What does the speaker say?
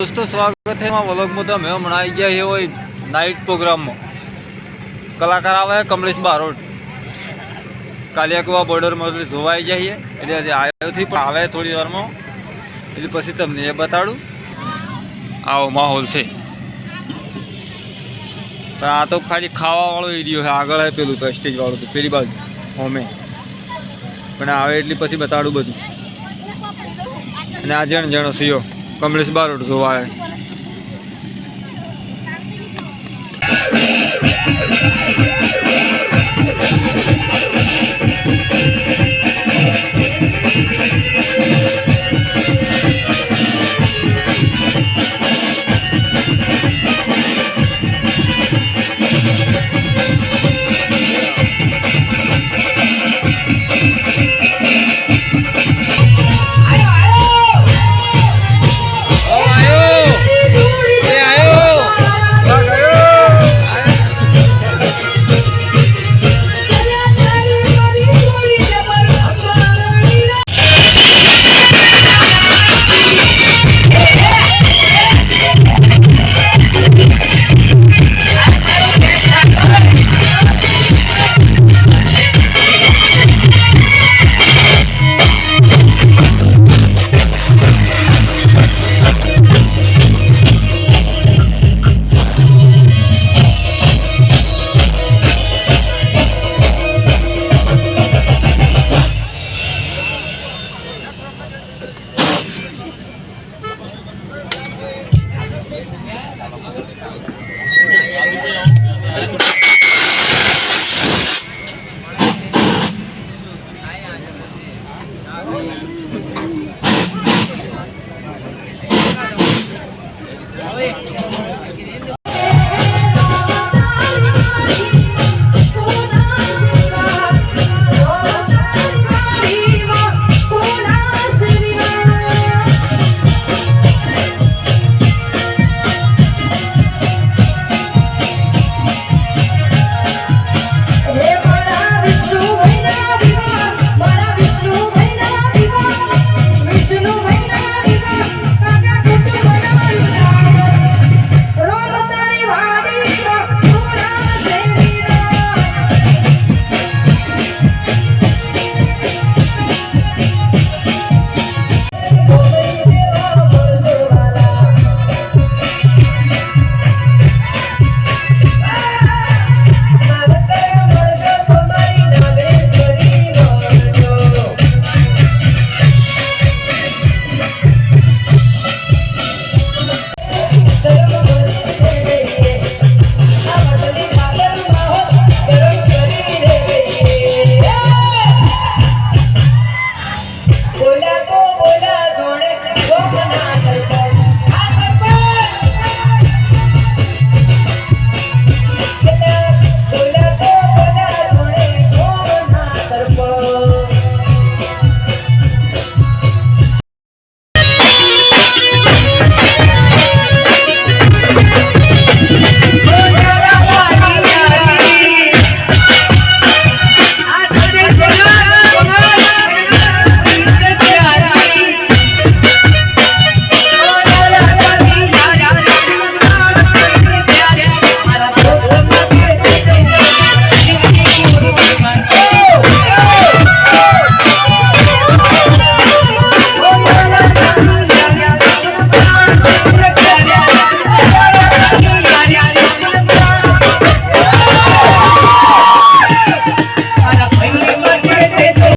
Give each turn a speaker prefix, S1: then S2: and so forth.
S1: દોસ્તો, સ્વાગત છે એમાં વલોગમાં. તમે હમણાં આવી ગયા છે હોય નાઇટ પ્રોગ્રામમાં કલાકાર આવે કમલેશ બારોટ. કાલિયાકુવા બોર્ડરમાં એટલે જાય છે એટલે હજી આવ્યો થી પણ આવે થોડી વારમાં. એટલે પછી તમને એ બતાડું. આવો માહોલ છે. પણ આ તો ખાલી ખાવાવાળો એરિયો છે. આગળ આવે પેલું સ્ટેજ વાળું તો પેલી બાજુ, હોમે. પણ આવે એટલે પછી બતાડું બધું. અને આ જણ જણો, સીઓ. કમલેશ બારોટ જોવા આવે